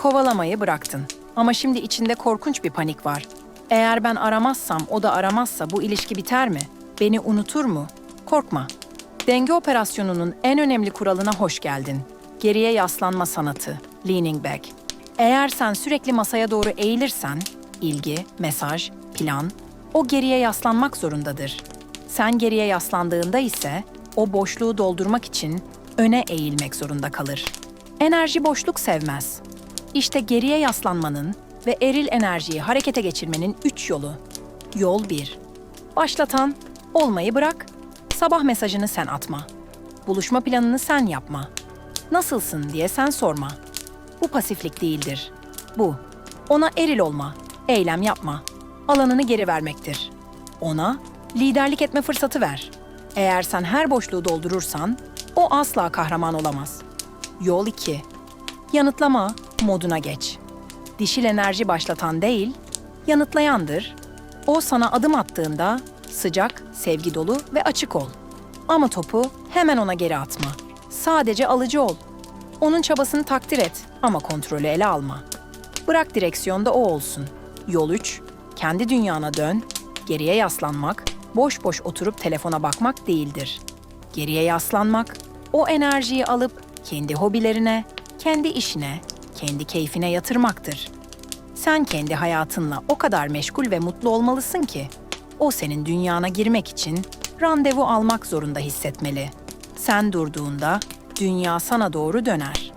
Kovalamayı bıraktın. Ama şimdi içinde korkunç bir panik var. Eğer ben aramazsam, o da aramazsa bu ilişki biter mi? Beni unutur mu? Korkma. Denge operasyonunun en önemli kuralına hoş geldin. Geriye yaslanma sanatı, leaning back. Eğer sen sürekli masaya doğru eğilirsen, ilgi, mesaj, plan, o geriye yaslanmak zorundadır. Sen geriye yaslandığında ise o boşluğu doldurmak için öne eğilmek zorunda kalır. Enerji boşluk sevmez. İşte geriye yaslanmanın ve eril enerjiyi harekete geçirmenin üç yolu. Yol 1. Başlatan, olmayı bırak. Sabah mesajını sen atma. Buluşma planını sen yapma. Nasılsın diye sen sorma. Bu pasiflik değildir. Bu. Ona eril olma, eylem yapma. Alanını geri vermektir. Ona liderlik etme fırsatı ver. Eğer sen her boşluğu doldurursan, o asla kahraman olamaz. Yol 2. Yanıtlama moduna geç. Dişil enerji başlatan değil, yanıtlayandır. O sana adım attığında sıcak, sevgi dolu ve açık ol. Ama topu hemen ona geri atma. Sadece alıcı ol. Onun çabasını takdir et ama kontrolü ele alma. Bırak direksiyonda o olsun. Yol 3. Kendi dünyana dön. Geriye yaslanmak, boş boş oturup telefona bakmak değildir. Geriye yaslanmak, o enerjiyi alıp kendi hobilerine, kendi işine, kendi keyfine yatırmaktır. Sen kendi hayatınla o kadar meşgul ve mutlu olmalısın ki o senin dünyana girmek için randevu almak zorunda hissetmeli. Sen durduğunda dünya sana doğru döner.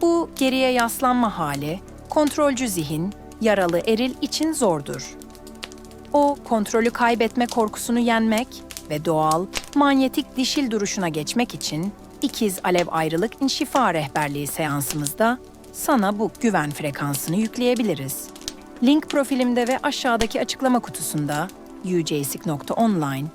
Bu geriye yaslanma hali, kontrolcü zihin, yaralı eril için zordur. O kontrolü kaybetme korkusunu yenmek ve doğal, manyetik dişil duruşuna geçmek için ikiz alev ayrılık inşifa rehberliği seansımızda sana bu güven frekansını yükleyebiliriz. Link profilimde ve aşağıdaki açıklama kutusunda ujasic.online